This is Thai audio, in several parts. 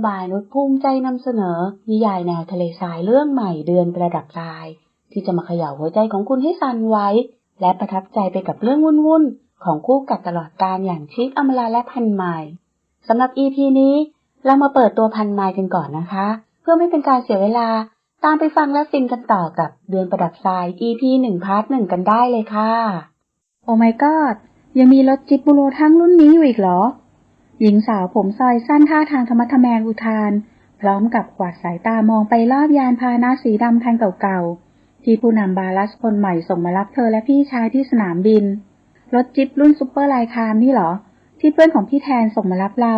Novel Channel by นุชภูมิใจนำเสนอ นิยายแนวทะเลทรายเรื่องใหม่เดือนประดับทราย ที่จะมาเขย่าหัวใจของคุณให้สั่นไหวและประทับใจไปกับเรื่องวุ่นๆ ของคู่กัดตลอดการอย่างชิคอมลาและพันไมล์สำหรับ EP นี้ เรามาเปิดตัวพันไมล์กันก่อนนะคะ เพื่อไม่เป็นการเสียเวลา ตามไปฟังและฟินกันต่อกับเดือนประดับทราย EP หนึ่งพาร์ทหนึ่งกันได้เลยค่ะ โอ้ my god ยังมีรถจิปบูโรทั้งรุ่นนี้อยู่อีกเหรอ หญิงสาวผมซอยสั้นท่าทางธรรมะทแมงอุทาน พร้อมกับกวาดสายตามองไปรอบยานพาหนะสีดำคันเก่าๆ ที่ผู้นำบาลัสคนใหม่ส่งมารับเธอและพี่ชายที่สนามบิน รถจิ๊ปรุ่นซุปเปอร์ไลคามนี่เหรอ ที่เพื่อนของพี่แทนส่งมารับเรา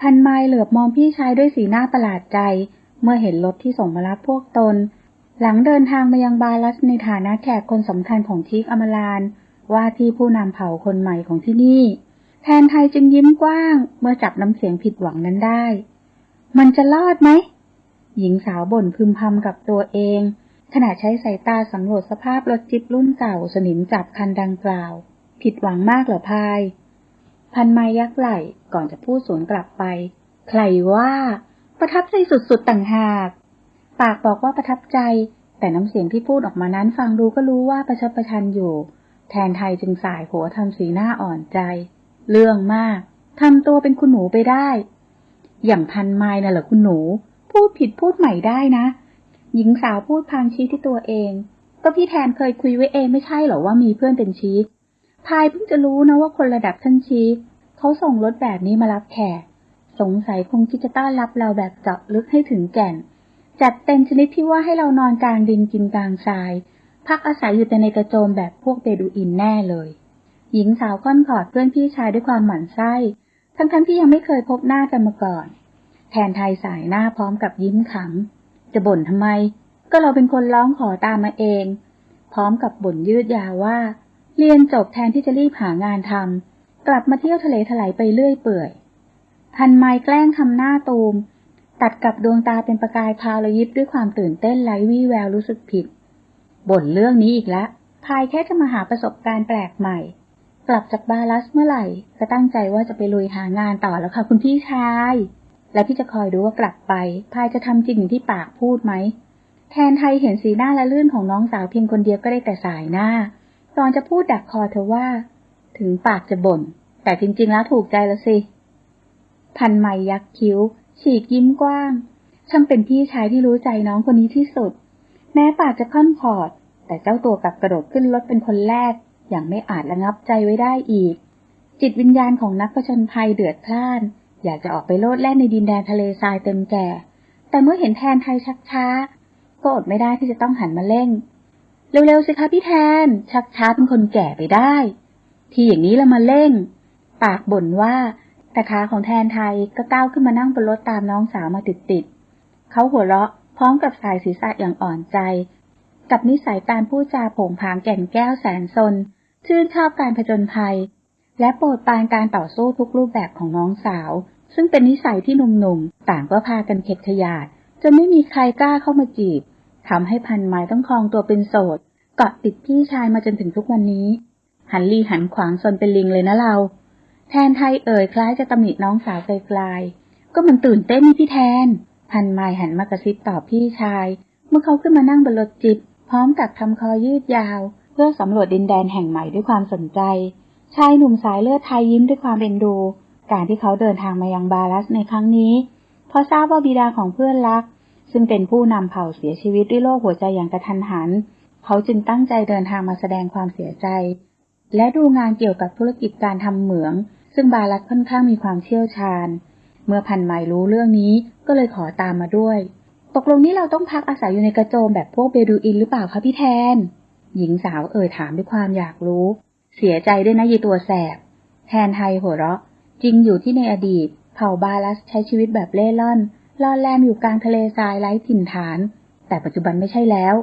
พันไมล์เหลือบมองพี่ชายด้วยสีหน้าประหลาดใจ เมื่อเห็นรถที่ส่งมารับพวกตน หลังเดินทางมายังบาลัสในฐานะแขกคนสำคัญของทิกอมราน ว่าที่ผู้นำเผ่าคนใหม่ของที่นี่ แทนไทยจึงยิ้มกว้าง เมื่อจับน้ำเสียงผิดหวังนั้นได้ มันจะรอดไหม หญิงสาวบ่นพึมพำกับตัวเอง ขณะใช้สายตาสำรวจสภาพรถจิบรุ่นเก่าสนิมจับคันดังกล่าว ผิดหวังมากเหรอพาย พันไม้ยักไหล่ก่อนจะพูดสวนกลับไป ใครว่า ประทับใจสุดๆต่างหาก ปากบอกว่าประทับใจ แต่น้ำเสียงที่พูดออกมานั้นฟังดูก็รู้ว่าประชดประชันอยู่ แทนไทยจึงสายหัวทำสีหน้าอ่อนใจ เรื่องมากทำตัวเป็นคุณหนูไปได้ อย่างพันไม้น่ะเหรอคุณหนู พูดผิดพูดใหม่ได้นะ หญิงสาวพูดพางชี้ที่ตัวเอง ก็พี่แทนเคยคุยไว้เองไม่ใช่เหรอว่ามีเพื่อนเป็นชีคพายเพิ่งจะรู้นะว่าคนระดับท่านชีคเขาส่งรถแบบนี้มารับแขก สงสัยคงคิดจะต้อนรับเราแบบเจาะลึกให้ถึงแก่น จัดเต็มชนิดที่ว่าให้เรานอนกลางดินกินกลางทราย พักอาศัยอยู่แต่ในกระโจมแบบพวกเบดูอินแน่เลย หญิงสาวก้อนขอดเพื่อนพี่ชายด้วยความหมั่นไส้ ทั้งๆทที่ยังไม่เคยพบหน้ากันมาก่อน แทนไทยสายหน้าพร้อมกับยิ้มขำ จะบ่นทำไม ก็เราเป็นคนร้องขอตามมาเอง พร้อมกับบ่นยืดยาวว่า เรียนจบแทนที่จะรีบหางานทำกลับมาเที่ยวทะเลถลายไปเรื่อยเปื่อยพันไม้แกล้งทำหน้าตูม ตัดกับดวงตาเป็นประกายพาวระยิบด้วยความตื่นเต้นไร้วี่แววรู้สึกผิด บ่นเรื่องนี้อีกแล้วพายแค่จะมาหาประสบการณ์แปลกใหม่ กลับจากบาลัสเมื่อไหร่ ก็ตั้งใจว่าจะไปลุยหางานต่อแล้วค่ะ คุณพี่ชาย และพี่จะคอยดูว่ากลับไปพายจะทำจริงที่ปากพูดไหม แทนไทยเห็นสีหน้าและลื่นของน้องสาวเพียงคนเดียวก็ได้แต่สายหน้า ตอนจะพูดดักคอเธอว่า ถึงปากจะบ่น แต่จริง ๆ แล้วถูกใจแล้วสิ พันไมยักคิ้ว ฉีกยิ้มกว้าง ช่างเป็นพี่ชายที่รู้ใจน้องคนนี้ที่สุด แม้ปากจะค่อนขอด แต่เจ้าตัวกลับกระโดดขึ้นรถเป็นคนแรก อย่างไม่อาจระงับใจไว้ได้อีก จิตวิญญาณของนักผจญภัยเดือดพล่าน อยากจะออกไปโลดแล่นในดินแดนทะเลทรายเต็มแก่ แต่เมื่อเห็นแทนไทยชักช้า ก็อดไม่ได้ที่จะต้องหันมาเร่ง เร็วๆสิคะพี่แทน ชักช้าเป็นคนแก่ไปได้ ที่อย่างนี้เรามาเร่ง ปากบ่นว่าแต่ขาของแทนไทยก็ก้าวขึ้นมานั่งบนรถตามน้องสาวมาติดๆเขาหัวเราะพร้อมกับสายศีรษะอย่างอ่อนใจ กับนิสัยการพูดจาผงผางแก่นแก้วแสนซนชื่นชอบการผจญภัย และโปรดปานการต่อสู้ทุกรูปแบบของน้องสาว ซึ่งเป็นนิสัยที่หนุ่มๆ ต่างก็พากันเข็ดขยาดจนไม่มีใครกล้าเข้ามาจีบทำให้พันไม้ต้องคลองตัวเป็นโสด เกาะติดพี่ชายมาจนถึงทุกวันนี้ หันลีหันขวางซนเป็นลิงเลยนะเรา แทนไทยเอ่ยคล้ายจะตำหนิน้องสาวไกลๆก็มันตื่นเต้นนี่พี่แทน พันไม้หันมากระซิบตอบพี่ชาย เมื่อเขาขึ้นมานั่งบนรถจิบ พร้อมกับทำคอยืดยาว เพื่อสำรวจดินแดนแห่งใหม่ด้วยความสนใจ ชายหนุ่มสายเลือดไทยยิ้มด้วยความเป็นดู การที่เขาเดินทางมายังบาลัสในครั้งนี้ เพราะทราบว่าบิดาของเพื่อนรัก ซึ่งเป็นผู้นำเผ่าเสียชีวิตด้วยโรคหัวใจอย่างกระทันหัน เขาจึงตั้งใจเดินทางมาแสดงความเสียใจ และดูงานเกี่ยวกับธุรกิจการทำเหมือง ซึ่งบาลัสค่อนข้างมีความเชี่ยวชาญ เมื่อพันไมรู้เรื่องนี้ก็เลยขอตามมาด้วย ตกลงนี้เราต้องพักอาศัยอยู่ในกระโจมแบบพวกเบดูอินหรือเปล่าคะพี่แทน หญิงสาวเอ่ยถามด้วยความอยากรู้ เสียใจด้วยนะยีตัวแสบ แทนไทยหัวเราะ จริงอยู่ที่ในอดีต เผ่าบาลัสใช้ชีวิตแบบเล่ร่อนล่อนแลมอยู่กลางทะเลทรายไร้ถิ่นฐาน แต่ปัจจุบันไม่ใช่แล้ว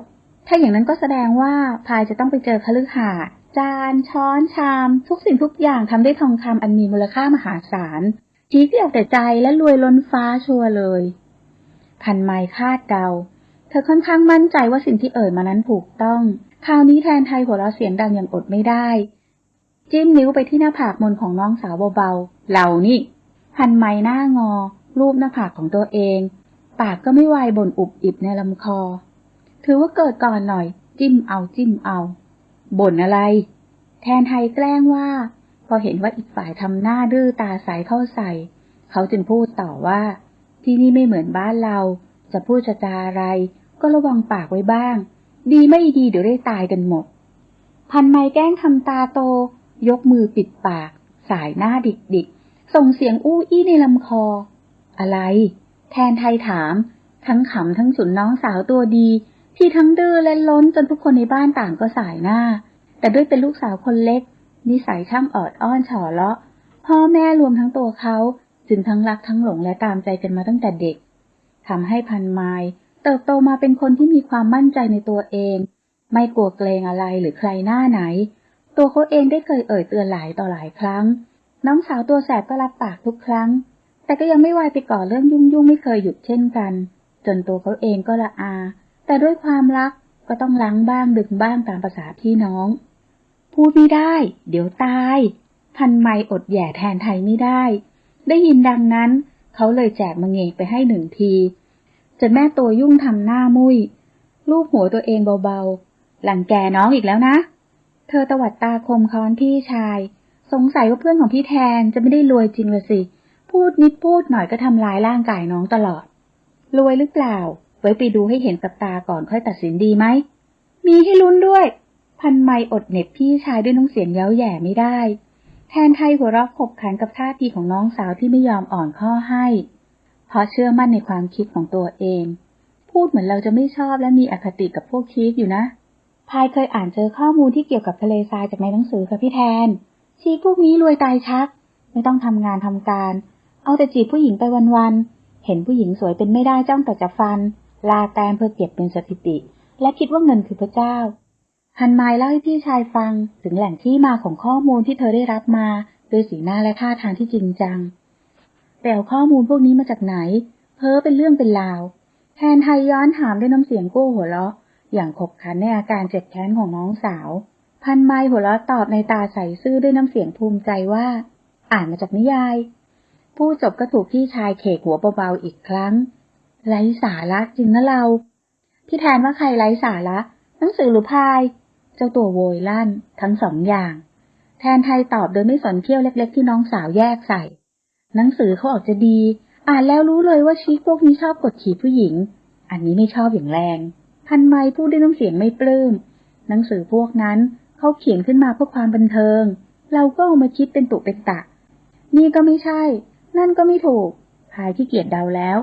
ถ้าอย่างนั้นก็แสดงว่าพายจะต้องไปเจอคฤหาสน์จานช้อนชาม ทุกสิ่งทุกอย่างทำด้วยทองคำอันมีมูลค่ามหาศาลจีเกี่ยวแต่ใจและรวยล้นฟ้าชัวเลย พันไมคาดเดา เธอค่อนข้างมั่นใจว่าสิ่งที่เอ่ยมานั้นถูกต้อง คราวนี้แทนไทยหัวเราะเสียงดังอย่างอดไม่ได้ จิ้มนิ้วไปที่หน้าผากมนของน้องสาวเบาๆเหล่านี่พันไมหน้างอ รูปหน้าผากของตัวเอง ปากก็ไม่ไวบ่นอุบอิบในลำคอ ถือว่าเกิดก่อนหน่อย จิ้มเอาจิ้มเอาบ่นอะไร แทนไทยแกล้งว่า พอเห็นว่าอีกฝ่ายทำหน้าดื้อตาใสเข้าใส่ เขาจึงพูดต่อว่า ที่นี่ไม่เหมือนบ้านเรา จะพูดจะจาอะไร ก็ระวังปากไว้บ้าง ดีไม่ดีเดี๋ยวได้ตายกันหมด พันไม้แกล้งทำตาโต ยกมือปิดปาก สายหน้าดิกดิกๆส่งเสียงอู้อี้ในลำคอ อะไร แทนไทยถาม ทั้งขำทั้งสุนน้องสาวตัวดี ที่ทั้งดื้อและล้นจนทุกคนในบ้านต่างก็สายหน้า แต่ด้วยเป็นลูกสาวคนเล็ก นิสัยช่างออดอ้อนฉอเลาะ พ่อแม่รวมทั้งตัวเขา จึงทั้งรักทั้งหลงและตามใจกันมาตั้งแต่เด็กทำให้พันไม้เติบโตมาเป็นคนที่มีความมั่นใจในตัวเอง ไม่กลัวเกรงอะไรหรือใครหน้าไหน ตัวเขาเองได้เคยเอ่ยเตือนหลายต่อหลายครั้ง น้องสาวตัวแสบก็รับปากทุกครั้ง แต่ก็ยังไม่วายไปก่อเรื่องยุ่งยุ่งไม่เคยหยุดเช่นกัน จนตัวเขาเองก็ละอา แต่ด้วยความรักก็ต้องล้างบ้างดึงบ้างตามภาษาพี่น้อง พูดไม่ได้ เดี๋ยวตาย พันไม่อดแย่แทนไทยไม่ได้ ได้ยินดังนั้น เขาเลยแจกมังเงกไปให้หนึ่งทีจนแม่ตัวยุ่งทำหน้ามุยลูบหัวตัวเองเบาๆ หลังแกน้องอีกแล้วนะ เธอตวัดตาคมค้อนพี่ชาย สงสัยว่าเพื่อนของพี่แทนจะไม่ได้รวยจริงเลยสิ พูดนิดพูดหน่อยก็ทำลายร่างกายน้องตลอด รวยหรือเปล่า ไว้ไปดูให้เห็นกับตาก่อนค่อยตัดสินดีไหม มีให้ลุ้นด้วย พันไม่อดเน็บพี่ชายด้วยน้ำเสียงเย้าแย่ไม่ได้ แทนไทยหัวเราะขบขันกับท่าทีของน้องสาวที่ไม่ยอมอ่อนข้อให้ เพราะเชื่อมั่นในความคิดของตัวเอง พูดเหมือนเราจะไม่ชอบและมีอคติกับพวกชีฟอยู่นะ พายเคยอ่านเจอข้อมูลที่เกี่ยวกับทะเลทรายจากในหนังสือค่ะพี่แทน ชีฟพวกนี้รวยตายชัก ไม่ต้องทำงานทำการ เอาแต่จีบผู้หญิงไปวันๆ เห็นผู้หญิงสวยเป็นไม่ได้จ้องแต่จะฟัน ลาแตมเพื่อเก็บเป็นสถิติ และคิดว่าเงินคือพระเจ้า ฮันไมล์เล่าให้พี่ชายฟังถึงแหล่งที่มาของข้อมูลที่เธอได้รับมาด้วยสีหน้าและท่าทางที่จริงจังแต่เอาข้อมูลพวกนี้มาจากไหน เพ้อเป็นเรื่องเป็นราวแทนไทยย้อนถามด้วยน้ำเสียงกู้หัวเราะ อย่างขบขันในอาการเจ็บแค้นของน้องสาว พันไม้หัวเราะตอบในตาใสซื่อด้วยน้ำเสียงภูมิใจว่า อ่านมาจากนิยาย ผู้จบก็ถูกพี่ชายเขกหัวเบาๆอีกครั้งไร้สาระจริงนะเราพี่แทนว่าใครไร้สาระหนังสือหรือพาย เจ้าตัวโวยลั่น ทั้งสองอย่าง แทนไทยตอบโดยไม่สนเขี้ยวเล็กๆ ที่น้องสาวแยกใส่ หนังสือเขาออกจะดี อ่านแล้วรู้เลยว่าชีพวกนี้ชอบกดขี่ผู้หญิง อันนี้ไม่ชอบอย่างแรง พันไมพูดด้วยน้ำเสียงไม่ปลื้ม หนังสือพวกนั้นเขาเขียนขึ้นมาเพื่อความบันเทิง เราก็เอามาคิดเป็นตุเป็นตะ นี่ก็ไม่ใช่ นั่นก็ไม่ถูก พายที่เกียจเดาแล้ว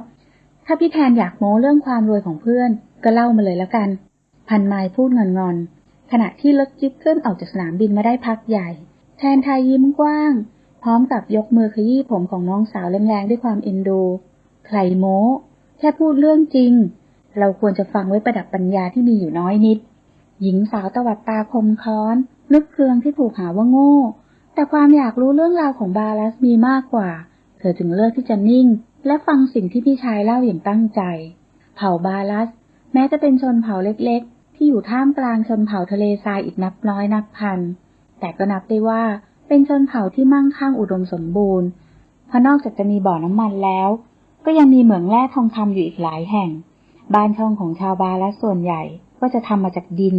ถ้าพี่แทนอยากโม้เรื่องความรวยของเพื่อน ก็เล่ามาเลยแล้วกัน พันไมพูดงอนๆ ขณะที่รถจิ๊บเคลื่อนออกจากสนามบินมาได้พักใหญ่ แทนไทยยิ้มกว้าง พร้อมกับยกมือขยี้ผมของน้องสาวแรงๆด้วยความเอ็นดู ใครโม้ แค่พูดเรื่องจริง เราควรจะฟังไว้ประดับปัญญาที่มีอยู่น้อยนิด หญิงสาวตวัดตาคมค้อน นึกเคืองที่ถูกหาว่าโง่ แต่ความอยากรู้เรื่องราวของบาลัสมีมากกว่า เธอจึงเลือกที่จะนิ่ง และฟังสิ่งที่พี่ชายเล่าอย่างตั้งใจ เผ่าบาลัส แม้จะเป็นชนเผ่าเล็กๆ ที่อยู่ท่ามกลางชนเผ่าทะเลทรายอีกนับร้อยนับพัน แต่ก็นับได้ว่าเป็นชนเผ่าที่มั่งคั่งอุดมสมบูรณ์ เพราะนอกจากจะมีบ่อน้ำมันแล้ว ก็ยังมีเหมืองแร่ทองคำอยู่อีกหลายแห่ง บ้านช่องของชาวบาแลัสส่วนใหญ่ก็จะทำมาจากดิน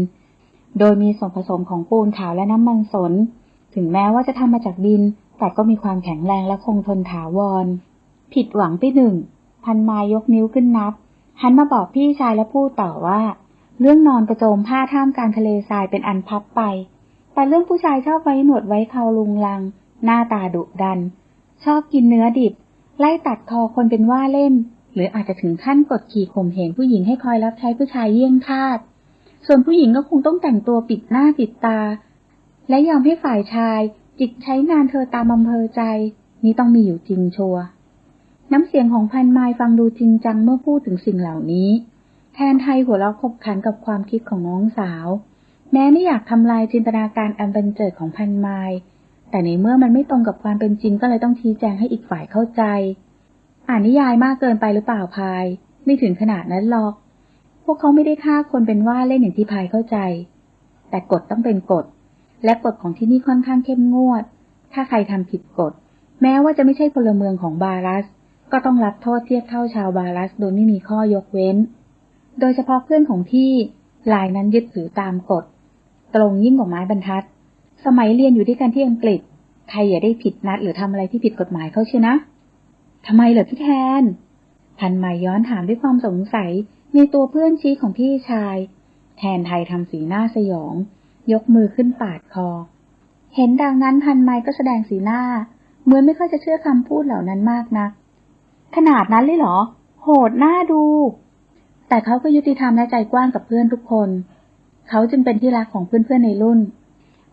โดยมีส่วนผสมของปูนขาวและน้ำมันสน ถึงแม้ว่าจะทำมาจากดิน แต่ก็มีความแข็งแรงและคงทนถาวร ผิดหวังไปหนึ่ง พันมายกนิ้วขึ้นนับ หันมาบอกพี่ชายและพูดต่อว่า เรื่องนอนกระโจมผ้าท่ามกลางทะเลทรายเป็นอันพับไป แต่เรื่องผู้ชายชอบไว้หนวดไว้เขาลุงลัง หน้าตาดุดัน ชอบกินเนื้อดิบ ไล่ตัดคอคนเป็นว่าเล่มหรืออาจจะถึงขั้นกดขี่ข่มเหงผู้หญิงให้คอยรับใช้ผู้ชายเยี่ยงทาส ส่วนผู้หญิงก็คงต้องแต่งตัวปิดหน้าปิดตา และยอมให้ฝ่ายชาย จิกใช้งานเธอตามอำเภอใจ นี่ต้องมีอยู่จริงชัว น้ำเสียงของพันไมฟังดูจริงจังเมื่อพูดถึงสิ่งเหล่านี้ แทนไทยหัวเราะขบขันกับความคิดของน้องสาว แม้ไม่อยากทำลายจินตนาการอันบันเจิดของพันไมล์แต่ในเมื่อมันไม่ตรงกับความเป็นจริงก็เลยต้องชี้แจงให้อีกฝ่ายเข้าใจ อ่านนิยายมากเกินไปหรือเปล่าพาย ไม่ถึงขนาดนั้นหรอก พวกเขาไม่ได้ฆ่าคนเป็นว่าเล่นอย่างที่พายเข้าใจ แต่กฎต้องเป็นกฎ และกฎของที่นี่ค่อนข้างเข้มงวด ถ้าใครทำผิดกฎ แม้ว่าจะไม่ใช่พลเมืองของบารัส ก็ต้องรับโทษเทียบเท่าชาวบารัสโดยไม่มีข้อยกเว้น โดยเฉพาะเพื่อนของพี่ลายนั้นยึดถือตามกฎ ตรงยิ่งกว่าไม้บรรทัด สมัยเรียนอยู่ด้วยกันที่อังกฤษ ใครอย่าได้ผิดนัดหรือทำอะไรที่ผิดกฎหมายเขาเชียนะทำไมเหรอพี่แทน พันใหม่ย้อนถามด้วยความสงสัยในตัวเพื่อนชี้ของพี่ชาย แทนไทยทำสีหน้าสยอง ยกมือขึ้นปาดคอ เห็นดังนั้นพันไม้ก็แสดงสีหน้า เหมือนไม่ค่อยจะเชื่อคำพูดเหล่านั้นมากนัก ขนาดนั้นเลยเหรอ โหดหน้าดู แต่เขาก็ยุติธรรมและใจกว้างกับเพื่อนทุกคน เขาจึงเป็นที่รักของเพื่อนๆในรุ่น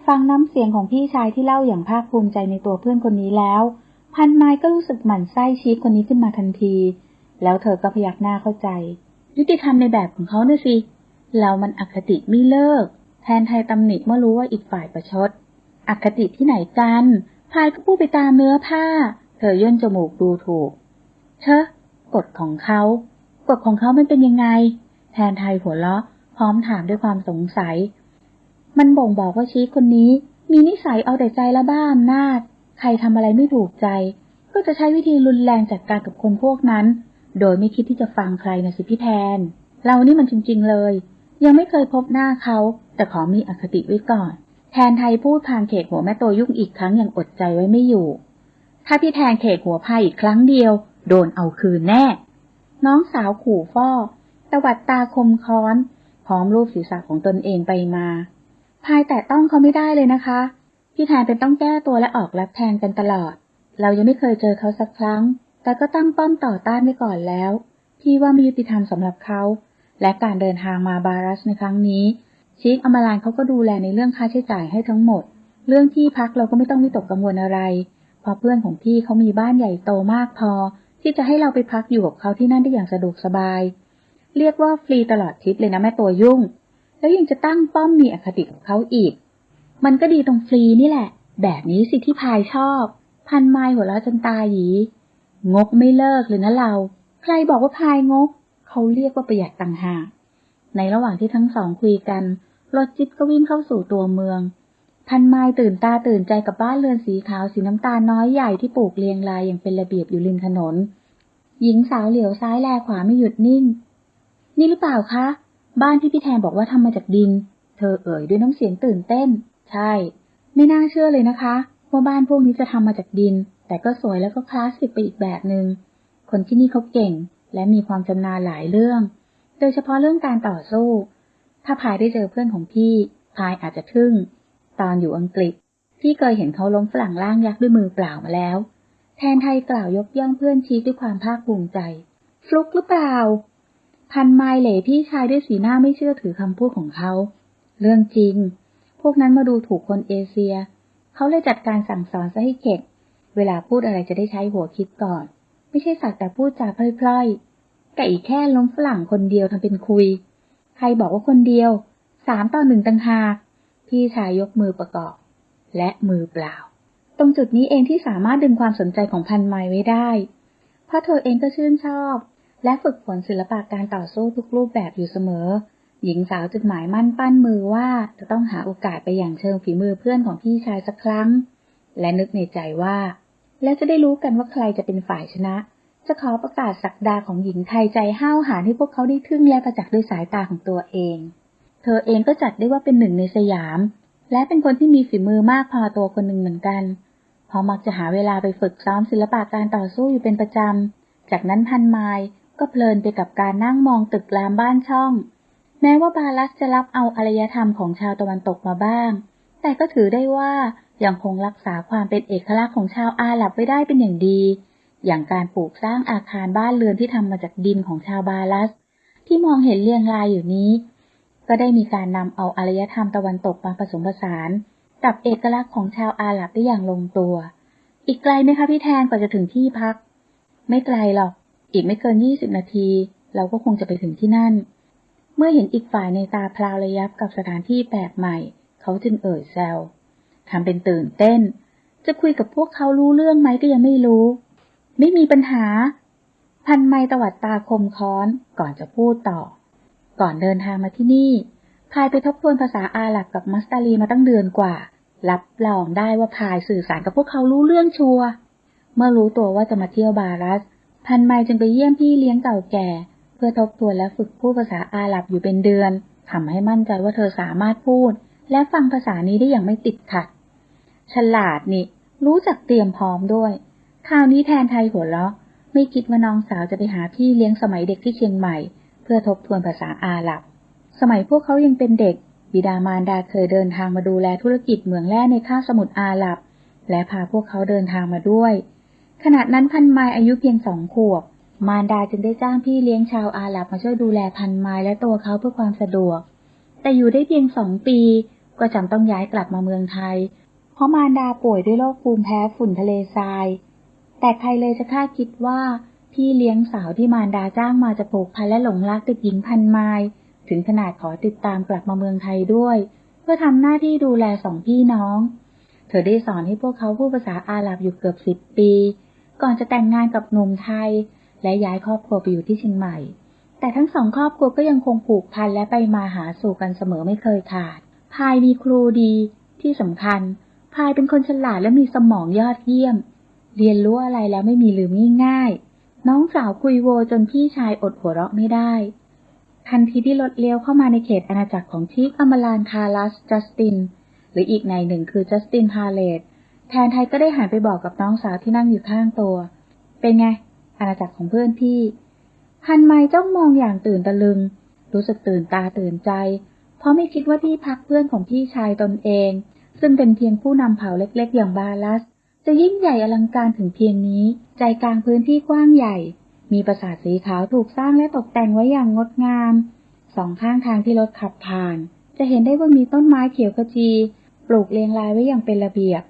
ฟังน้ำเสียงของพี่ชายที่เล่าอย่างภาคภูมิใจในตัวเพื่อนคนนี้แล้ว พันไม้ก็รู้สึกหมั่นไส้ชีฟคนนี้ขึ้นมาทันที แล้วเธอก็พยักหน้าเข้าใจ ยุติธรรมในแบบของเขาเน่ะสิ เรามันอคติไม่เลิก แทนไทยตำหนิเมื่อรู้ว่าอีกฝ่ายประชด อคติที่ไหนกัน พายก็พูดไปตามเนื้อผ้า เธอย่นจมูกดูถูกเชอะกฎของเขา กฎของเขามันเป็นยังไง แทนไทยหัวเราะ พร้อมถามด้วยความสงสัย มันบ่งบอกว่าชีคนนี้ มีนิสัยเอาแต่ใจและบ้าอำนาจ ใครทำอะไรไม่ถูกใจ ก็จะใช้วิธีรุนแรงจัดการกับคนพวกนั้น โดยไม่คิดที่จะฟังใครนะสิพี่แทน เรานี่มันจริง ๆ เลย ยังไม่เคยพบหน้าเขา แต่ขอมีอคติไว้ก่อน แทนไทยพูดพางเขกหัวแม่ตัวยุ่งอีกครั้งอย่างอดใจไว้ไม่อยู่ ถ้าพี่แทนเขกหัวพายอีกครั้งเดียว โดนเอาคืนแน่ น้องสาวขู่ฟ้อตวัดตาคมค้อน พร้อมรูปศีรษะของตนเองไปมา พายแต่ต้องเขาไม่ได้เลยนะคะ พี่แทนเป็นต้องแก้ตัวและออกรับแทนกันตลอด เรายังไม่เคยเจอเขาสักครั้ง แต่ก็ตั้งป้อมต่อต้านไว้ก่อนแล้ว พี่ว่าไม่ยุติธรรมสำหรับเขา และการเดินทางมาบารัสในครั้งนี้ ชิคอมาลานเขาก็ดูแลในเรื่องค่าใช้จ่ายให้ทั้งหมด เรื่องที่พักเราก็ไม่ต้องวิตกกังวลอะไร เพราะเพื่อนของพี่เขามีบ้านใหญ่โตมากพอ ที่จะให้เราไปพักอยู่กับเขาที่นั่นได้อย่างสะดวกสบาย เรียกว่าฟรีตลอดทริปเลยนะแม่ตัวยุ่ง แล้วยังจะตั้งป้อมมีอคติกับเขาอีก มันก็ดีตรงฟรีนี่แหละ แบบนี้สิที่พายชอบ พันไม้หัวเราะจนตาหยี งกไม่เลิกเลยนะเรา ใครบอกว่าพายงก เขาเรียกว่าประหยัดต่างหากในระหว่างที่ทั้งสองคุยกันรถจิ๊บก็วิ่งเข้าสู่ตัวเมือง พันไม้ตื่นตาตื่นใจกับบ้านเรือนสีขาวสีน้ำตาลน้อยใหญ่ที่ปลูกเรียงรายอย่างเป็นระเบียบอยู่ริมถนน หญิงสาวเหลียวซ้ายแลขวาไม่หยุดนิ่ง นี่หรือเปล่าคะ บ้านที่พี่แทนบอกว่าทำมาจากดิน เธอเอ่ยด้วยน้ำเสียงตื่นเต้น ใช่ ไม่น่าเชื่อเลยนะคะ ว่าบ้านพวกนี้จะทำมาจากดิน แต่ก็สวยแล้วก็คลาสสิกไปอีกแบบหนึง่งคนที่นี่เขาเก่ง และมีความชำนาญหลายเรื่อง โดยเฉพาะเรื่องการต่อสู้ ถ้าพายได้เจอเพื่อนของพี่พายอาจจะทึ่ง ตอนอยู่อังกฤษพี่เคยเห็นเขาล้มฝรั่งล่างยักษ์ด้วยมือเปล่ามาแล้ว แทนไทยกล่าวยกย่องเพื่อนชี้ด้วยความภาคภูมิใจ ฟลุกหรือเปล่า พันไมล์เหล่พี่ชายด้วยสีหน้าไม่เชื่อถือคำพูดของเขา เรื่องจริง พวกนั้นมาดูถูกคนเอเชีย เขาเลยจัดการสั่งสอนซะให้เข็ด เวลาพูดอะไรจะได้ใช้หัวคิดก่อน ไม่ใช่สักแต่พูดจาพล่อยๆแต่อีกแค่ล้มฝรั่งคนเดียวทำเป็นคุย ใครบอกว่าคนเดียว สามต่อหนึ่งต่างหาก พี่ชายยกมือประกอบ และมือเปล่า ตรงจุดนี้เองที่สามารถดึงความสนใจของพันไมล์ไว้ได้ เพราะเธอเองก็ชื่นชอบ และฝึกฝนศิลปะการต่อสู้ทุกรูปแบบอยู่เสมอ หญิงสาวจึงหมายมั่นปั้นมือว่าจะต้องหาโอกาสไปอย่างเชิงฝีมือเพื่อนของพี่ชายสักครั้ง และนึกในใจว่า แล้วจะได้รู้กันว่าใครจะเป็นฝ่ายชนะ จะขอประกาศสักดาของหญิงไทยใจห้าวหาญให้พวกเขาได้ทึ่งและประจักษ์ด้วยสายตาของตัวเอง เธอเองก็จัดได้ว่าเป็นหนึ่งในสยาม และเป็นคนที่มีฝีมือมากพอตัวคนหนึ่งเหมือนกันเพราะมักจะหาเวลาไปฝึกซ้อมศิลปะการต่อสู้อยู่เป็นประจำ จากนั้นพันไมล์ก็เพลินไปกับการนั่งมองตึกรามบ้านช่อง แม้ว่าบาลัสจะรับเอาอารยธรรมของชาวตะวันตกมาบ้าง แต่ก็ถือได้ว่ายังคงรักษาความเป็นเอกลักษณ์ของชาวอาหรับไว้ได้เป็นอย่างดี อย่างการปลูกสร้างอาคารบ้านเรือนที่ทำมาจากดินของชาวบาลัส ที่มองเห็นเรียงรายอยู่นี้ ก็ได้มีการนำเอาอารยธรรมตะวันตกมาผสมผสาน กับเอกลักษณ์ของชาวอาหรับได้อย่างลงตัว อีกไกลไหมคะพี่แทนกว่าจะถึงที่พัก ไม่ไกลหรอก อีกไม่เกินยี่สิบนาที เราก็คงจะไปถึงที่นั่น เมื่อเห็นอีกฝ่ายในตาพลาวระยับกับสถานที่แปลกใหม่ เขาจึงเอ่ยแซวทำเป็นตื่นเต้น จะคุยกับพวกเขารู้เรื่องไหมก็ยังไม่รู้ ไม่มีปัญหา พันไมตวัดตาคมค้อนก่อนจะพูดต่อ ก่อนเดินทางมาที่นี่ พายไปทบทวนภาษาอาหรับกับมัสตาลีมาตั้งเดือนกว่า รับรองได้ว่าพายสื่อสารกับพวกเขารู้เรื่องชัว เมื่อรู้ตัวว่าจะมาเที่ยวบารัส พันไมจึงไปเยี่ยมพี่เลี้ยงเก่าแก่ เพื่อทบทวนและฝึกพูดภาษาอาหรับอยู่เป็นเดือนทำให้มั่นใจว่าเธอสามารถพูด และฟังภาษานี้ได้อย่างไม่ติดขัด ฉลาดนี่ รู้จักเตรียมพร้อมด้วย คราวนี้แทนไทยหัวเราะ ไม่คิดว่าน้องสาวจะไปหาพี่เลี้ยงสมัยเด็กที่เชียงใหม่ เพื่อทบทวนภาษาอาหรับ สมัยพวกเขายังเป็นเด็ก บิดามารดาเคยเดินทางมาดูแลธุรกิจเหมืองแร่ในคาบสมุทรอาหรับ และพาพวกเขาเดินทางมาด้วย ขณะนั้นพันไมอายุเพียงสองขวบ มารดาจึงได้จ้างพี่เลี้ยงชาวอาหรับมาช่วยดูแลพันไมและตัวเขาเพื่อความสะดวก แต่อยู่ได้เพียงสองปี ก็จำต้องย้ายกลับมาเมืองไทย เพราะมารดาป่วยด้วยโรคภูมิแพ้ฝุ่นทะเลทราย แต่ใครเลยจะคาดคิดว่า พี่เลี้ยงสาวที่มารดาจ้างมาจะผูกพันและหลงรักเด็กหญิงพันไมล์ถึงขนาดขอติดตามกลับมาเมืองไทยด้วย เพื่อทำหน้าที่ดูแลสองพี่น้อง เธอได้สอนให้พวกเขาพูดภาษาอาหรับอยู่เกือบสิบปี ก่อนจะแต่งงานกับหนุ่มไทย และย้ายครอบครัวไปอยู่ที่เชียงใหม่ แต่ทั้งสองครอบครัวก็ยังคงผูกพันและไปมาหาสู่กันเสมอไม่เคยขาด พายมีครูดีที่สำคัญ พายเป็นคนฉลาดและมีสมองยอดเยี่ยม เรียนรู้อะไรแล้วไม่มีลืมง่ายๆ น้องสาวคุยโวจนพี่ชายอดหัวเราะไม่ได้ ทันทีที่รถเลี้ยวเข้ามาในเขตอาณาจักรของชีฟอมลานคาลัสจัสติน หรืออีกในหนึ่งคือจัสตินพาเลตแทนไทยก็ได้หันไปบอกกับน้องสาวที่นั่งอยู่ข้างตัว เป็นไง อาณาจักรของเพื่อนพี่พันไมจ้องมองอย่างตื่นตะลึง รู้สึกตื่นตาตื่นใจ เพราะไม่คิดว่าที่พักเพื่อนของพี่ชายตนเอง ซึ่งเป็นเพียงผู้นำเผ่าเล็กๆ อย่างบาลัส จะยิ่งใหญ่อลังการถึงเพียงนี้ ใจกลางพื้นที่กว้างใหญ่ มีปราสาทสีขาวถูกสร้างและตกแต่งไว้อย่างงดงาม สองข้างทางที่รถขับผ่าน จะเห็นได้ว่ามีต้นไม้เขียวขจี ปลูกเรียงรายไว้อย่างเป็นระเบียบ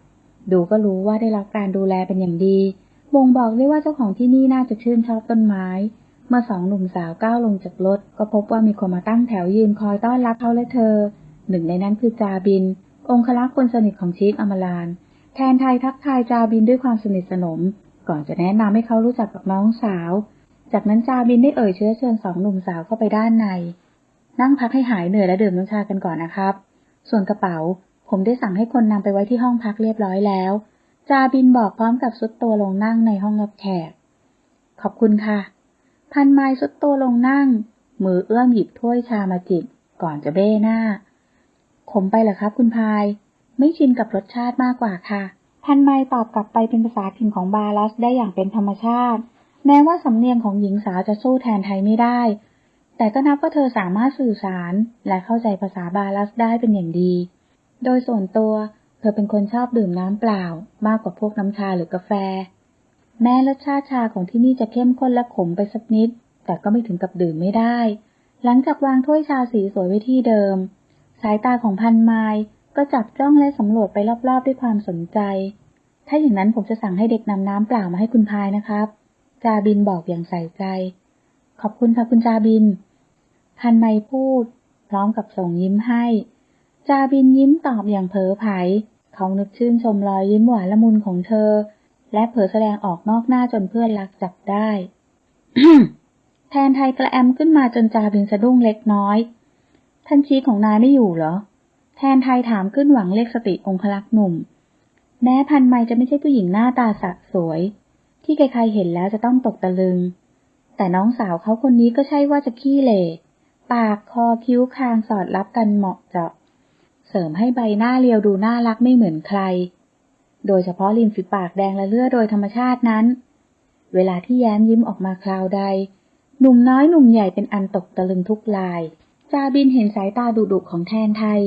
ดูก็รู้ว่าได้รับการดูแลเป็นอย่างดีบ่งบอกได้ว่าเจ้าของที่นี่น่าจะชื่นชอบต้นไม้ เมื่อสองหนุ่มสาวก้าวลงจากรถ ก็พบว่ามีคนมาตั้งแถวยืนคอยต้อนรับเขาและเธอ หนึ่งในนั้นคือจาบิน องคลักษ์คนสนิทของชีฟอมลาน แทนไทยทักทายจาบินด้วยความสนิทสนม ก่อนจะแนะนำให้เขารู้จักกับน้องสาว จากนั้นจาบินได้เอ่ยเชื้อเชิญสองหนุ่มสาวเข้าไปด้านใน นั่งพักให้หายเหนื่อยและดื่มน้ำชากันก่อนนะครับ ส่วนกระเป๋า ผมได้สั่งให้คนนำไปไว้ที่ห้องพักเรียบร้อยแล้ว จาบินบอกพร้อมกับซุดตัวลงนั่งในห้องรับแขก ขอบคุณค่ะ พันไม้ซุดตัวลงนั่ง มือเอื้อมหยิบถ้วยชามาจิบก่อนจะเบ้หน้าขมไปเหรอครับ คุณพาย ไม่ชินกับรสชาติมากกว่าค่ะ พันไมตอบกลับไปเป็นภาษาถิ่นของบาลัสได้อย่างเป็นธรรมชาติ แม้ว่าสำเนียงของหญิงสาวจะสู้แทนไทยไม่ได้ แต่ก็นับว่าเธอสามารถสื่อสารและเข้าใจภาษาบาลัสได้เป็นอย่างดี โดยส่วนตัว เธอเป็นคนชอบดื่มน้ำเปล่า มากกว่าพวกน้ำชาหรือกาแฟ แม้รสชาติชาของที่นี่จะเข้มข้นและขมไปสักนิด แต่ก็ไม่ถึงกับดื่มไม่ได้ หลังจากวางถ้วยชาสีสวยไว้ที่เดิม สายตาของพันไมล์ ก็จับจ้องและสำรวจไปรอบๆด้วยความสนใจ ถ้าอย่างนั้นผมจะสั่งให้เด็กนำน้ำเปล่ามาให้คุณพายนะครับ จาบินบอกอย่างใส่ใจ ขอบคุณค่ะคุณจาบิน พันไมพูด พร้อมกับส่งยิ้มให้ จาบินยิ้มตอบอย่างเผลอไผเขานึกชื่นชมรอยยิ้มหวานละมุนของเธอ และเผลอแสดงออกนอกหน้าจนเพื่อนรักจับได้แทนไทยกระแอมขึ้นมาจนจาบินสะดุ้งเล็กน้อย ท่านชี้ของนายไม่อยู่เหรอ แทนไทยถามขึ้นหวังเรียกสติองคลักษ์หนุ่ม แม้พันไมจะไม่ใช่ผู้หญิงหน้าตาสะสวย ที่ใครๆเห็นแล้วจะต้องตกตะลึง แต่น้องสาวเขาคนนี้ก็ใช่ว่าจะขี้เหร่ปากคอคิ้วคางสอดรับกันเหมาะเจาะ เสริมให้ใบหน้าเรียวดูน่ารักไม่เหมือนใคร โดยเฉพาะริมฝีปากแดงและเลือดโดยธรรมชาตินั้น เวลาที่แย้มยิ้มออกมาคราวใด หนุ่มน้อยหนุ่มใหญ่เป็นอันตกตะลึงทุกลาย จาบินเห็นสายตาดุดุของแทนไทย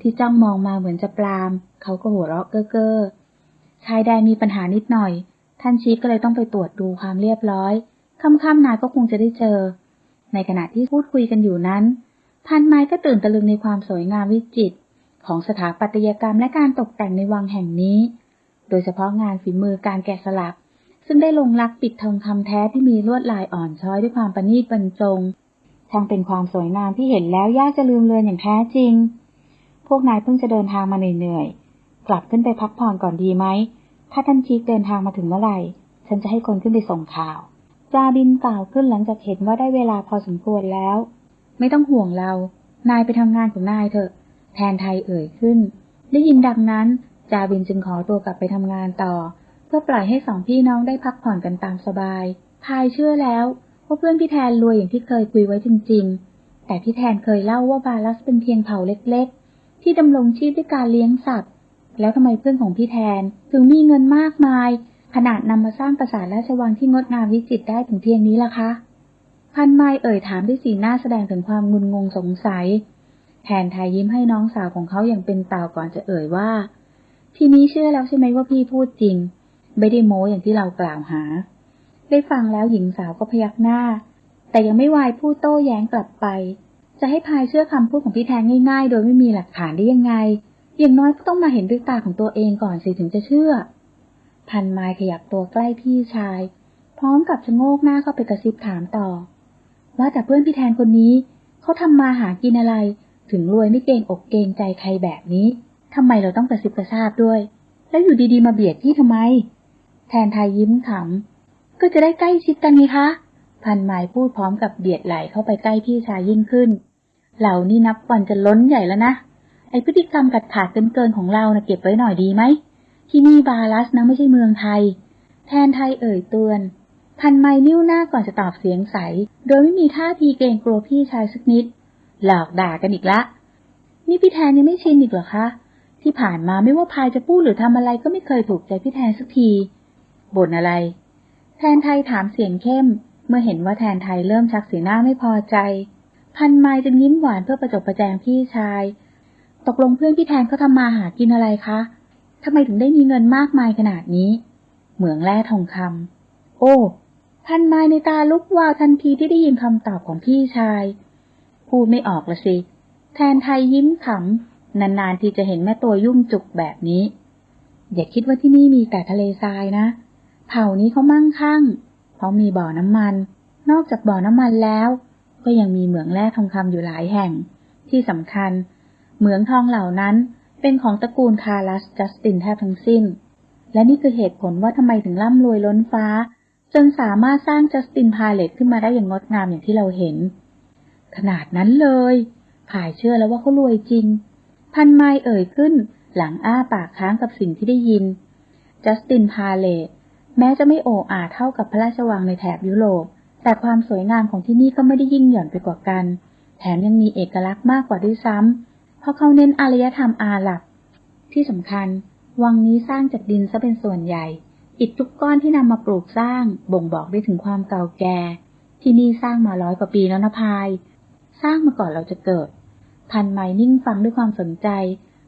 ที่จ้องมองมาเหมือนจะปราม เขาก็หัวเราะเก้อเก้อชายแดนมีปัญหานิดหน่อย ท่านชีก็เลยต้องไปตรวจดูความเรียบร้อย ค่ำๆนายก็คงจะได้เจอ ในขณะที่พูดคุยกันอยู่นั้น พันไม้ก็ตื่นตะลึงในความสวยงามวิจิตรของสถาปัตยกรรมและการตกแต่งในวังแห่งนี้ โดยเฉพาะงานฝีมือการแกะสลัก ซึ่งได้ลงลักปิดทองคำแท้ที่มีลวดลายอ่อนช้อยด้วยความประณีตบรรจงช่างเป็นความสวยงามที่เห็นแล้วยากจะลืมเลือนอย่างแท้จริง พวกนายเพิ่งจะเดินทางมาเหนื่อยๆ กลับขึ้นไปพักผ่อนก่อนดีไหม ถ้าท่านชีกเดินทางมาถึงเมื่อไหร่ ฉันจะให้คนขึ้นไปส่งข่าว จาบินกล่าวขึ้นหลังจากเห็นว่าได้เวลาพอสมควรแล้ว ไม่ต้องห่วงเรา นายไปทำงานของนายเถอะ แทนไทยเอ่ยขึ้น ได้ยินดังนั้น จาบินจึงขอตัวกลับไปทำงานต่อ เพื่อปล่อยให้สองพี่น้องได้พักผ่อนกันตามสบาย พายเชื่อแล้วว่าเพื่อนพี่แทนรวยอย่างที่เคยคุยไว้จริง ๆ แต่พี่แทนเคยเล่าว่าบาลัสเป็นเพียงเผ่าเล็กๆ ที่ดำรงชีพด้วยการเลี้ยงสัตว์ แล้วทำไมเพื่อนของพี่แทน ถึงมีเงินมากมาย ขนาดนำมาสร้างปราสาทราชวังที่งดงามวิจิตรได้ถึงเพียงนี้ล่ะคะ พันไม้เอ่ยถามด้วยสีหน้าแสดงถึงความงุนงงสงสัย แทนไทยยิ้มให้น้องสาวของเขาอย่างเป็นเต่าก่อนจะเอ่ยว่า ทีนี้เชื่อแล้วใช่ไหมว่าพี่พูดจริง ไม่ได้โม้อย่างที่เรากล่าวหา ได้ฟังแล้วหญิงสาวก็พยักหน้า แต่ยังไม่วายพูดโต้แย้งกลับไป จะให้พายเชื่อคำพูดของพี่แทนง่าย ๆ โดยไม่มีหลักฐานได้ยังไง อย่างน้อยก็ต้องมาเห็นด้วยตาของตัวเองก่อนสิถึงจะเชื่อ พันไม้ขยับตัวใกล้พี่ชาย พร้อมกับชะโงกหน้าเข้าไปกระซิบถามต่อ ว่าแต่เพื่อนพี่แทนคนนี้ เขาทำมาหากินอะไร ถึงรวยไม่เกรงอกเกรงใจใครแบบนี้ทำไมเราต้องกระซิบกระซาบด้วย แล้วอยู่ดีๆมาเบียดพี่ทำไม แทนไทยยิ้มขำก็จะได้ใกล้ชิดกันไงคะพันไม้พูดพร้อมกับเบียดไหลเข้าไปใกล้พี่ชายยิ่งขึ้น เหล่านี้นับวันจะล้นใหญ่แล้วนะ ไอพฤติกรรมกัดขาดเกินเกินๆของเรานะเก็บไว้หน่อยดีไหม ที่นี่บาลัสนะไม่ใช่เมืองไทย แทนไทยเอ่ยเตือน พันไม้นิ้วหน้าก่อนจะตอบเสียงใส โดยไม่มีท่าทีเกรงกลัวพี่ชายสักนิด หลอกด่ากันอีกละ นี่พี่แทนยังไม่ชินอีกเหรอคะ ที่ผ่านมาไม่ว่าพายจะพูดหรือทำอะไรก็ไม่เคยถูกใจพี่แทนสักที บ่นอะไร แทนไทยถามเสียงเข้ม เมื่อเห็นว่าแทนไทยเริ่มชักสีหน้าไม่พอใจ พันไม้จึงยิ้มหวานเพื่อประจบประแจงพี่ชาย ตกลงเพื่อนพี่แทนเขาทำมาหากินอะไรคะทำไมถึงได้มีเงินมากมายขนาดนี้ เหมืองแร่ทองคำโอ้พันไม้ในตาลุกวาวทันทีที่ได้ยินคำตอบของพี่ชาย พูดไม่ออกละสิ แทนไทยยิ้มขำ นานๆทีจะเห็นแม่ตัวยุ่งจุกแบบนี้ อย่าคิดว่าที่นี่มีแต่ทะเลทรายนะ เผ่านี้เขามั่งคั่ง เพราะมีบ่อน้ำมัน นอกจากบ่อน้ำมันแล้ว ก็ยังมีเหมืองแร่ทองคำอยู่หลายแห่ง ที่สำคัญ เหมืองทองเหล่านั้นเป็นของตระกูลคาร์ลัสจัสตินแทบทั้งสิ้น และนี่คือเหตุผลว่าทำไมถึงร่ำรวยล้นฟ้า จนสามารถสร้างจัสตินพาเลตขึ้นมาได้อย่างงดงามอย่างที่เราเห็น ขนาดนั้นเลยผายเชื่อแล้วว่าเขารวยจริง พันไมล์เอ่ยขึ้น หลังอ้าปากค้างกับสิ่งที่ได้ยิน จัสตินพาเลตแม้จะไม่โอ้อาเท่ากับพระราชวังในแถบยุโรป แต่ความสวยงามของที่นี่ก็ไม่ได้ยิ่งหย่อนไปกว่ากัน แถมยังมีเอกลักษณ์มากกว่าด้วยซ้ำเพราะเขาเน้นอารยธรรมอาหรับ ที่สำคัญ วังนี้สร้างจากดินซะเป็นส่วนใหญ่ อิฐทุกก้อนที่นำมาปลูกสร้าง บ่งบอกได้ถึงความเก่าแก่ ที่นี่สร้างมาร้อยกว่าปีแล้วนะพาย สร้างมาก่อนเราจะเกิด พันไม้นิ่งฟังด้วยความสนใจ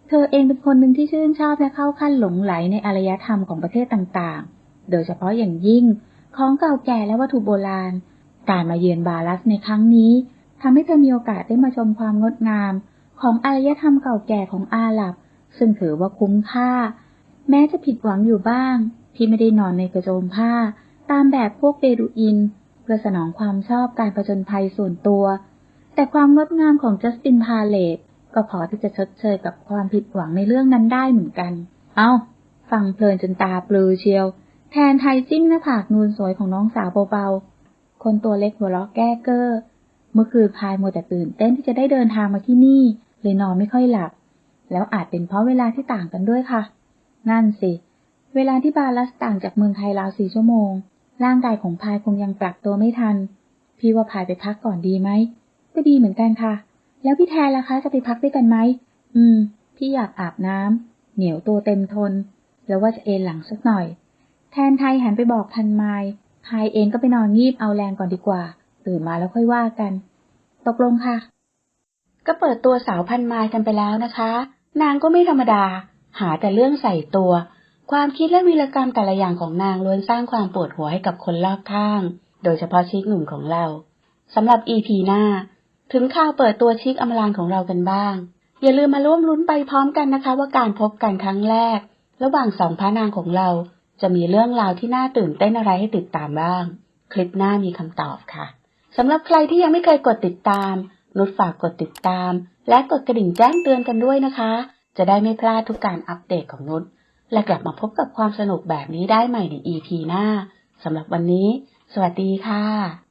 เธอเองเป็นคนหนึ่งที่ชื่นชอบและเข้าขั้นหลงไหลในอารยธรรมของประเทศต่างๆ โดยเฉพาะอย่างยิ่ง ของเก่าแก่และวัตถุโบราณ การมาเยือนบาลัสในครั้งนี้ทำให้เธอมีโอกาสได้มาชมความงดงาม ของอารยธรรมเก่าแก่ของอาหรับ ซึ่งถือว่าคุ้มค่า แม้จะผิดหวังอยู่บ้าง ที่ไม่ได้นอนในกระโจมผ้า ตามแบบพวกเบดูอิน เพื่อสนองความชอบการประจนภัยส่วนตัว แต่ความงดงามของจัสตินพาเลตก็พอที่จะชดเชยกับความผิดหวังในเรื่องนั้นได้เหมือนกัน เอา้า ฟังเพลินจนตาปลือเชียว แทนไทยจิ้มหน้าผากนูนสวยของน้องสาวเบาๆ คนตัวเล็กหัวเราะแก้เก้อ เมื่อคืนพายมัวแต่ตื่นเต้นที่จะได้เดินทางมาที่นี่ เลยนอนไม่ค่อยหลับ แล้วอาจเป็นเพราะเวลาที่ต่างกันด้วยค่ะ นั่นสิ เวลาที่บาลัสต่างจากเมืองไทยราวสี่ชั่วโมง ร่างกายของพายคงยังปรับตัวไม่ทัน พี่ว่าพายไปพักก่อนดีไหม ก็ดีเหมือนกันค่ะ แล้วพี่แทนล่ะคะ จะไปพักด้วยกันไหม อืม พี่อยากอาบน้ำเหนียวตัวเต็มทน แล้วว่าจะเอนหลังสักหน่อย แทนไทยหันไปบอกพันไมล์พายเองก็ไปนอนงีบเอาแรงก่อนดีกว่า ตื่นมาแล้วค่อยว่ากัน ตกลงค่ะ ก็เปิดตัวสาวพันไมล์กันไปแล้วนะคะ นางก็ไม่ธรรมดา หาแต่เรื่องใส่ตัว ความคิดและวีรกรรมแต่ละอย่างของนางล้วนสร้างความปวดหัวให้กับคนรอบข้าง โดยเฉพาะชิคหนุ่มของเราสำหรับ EP หน้า ถึงข่าวเปิดตัวชิคอมรานของเรากันบ้าง อย่าลืมมาร่วมลุ้นไปพร้อมกันนะคะ ว่าการพบกันครั้งแรก ระหว่างสองพระนางของเรา จะมีเรื่องราวที่น่าตื่นเต้นอะไรให้ติดตามบ้าง คลิปหน้ามีคำตอบค่ะสำหรับใครที่ยังไม่เคยกดติดตาม นุชฝากกดติดตาม และกดกระดิ่งแจ้งเตือนกันด้วยนะคะ จะได้ไม่พลาดทุกการอัปเดตของนุชและกลับมาพบกับความสนุกแบบนี้ได้ใหม่ใน EP หน้าสำหรับวันนี้ สวัสดีค่ะ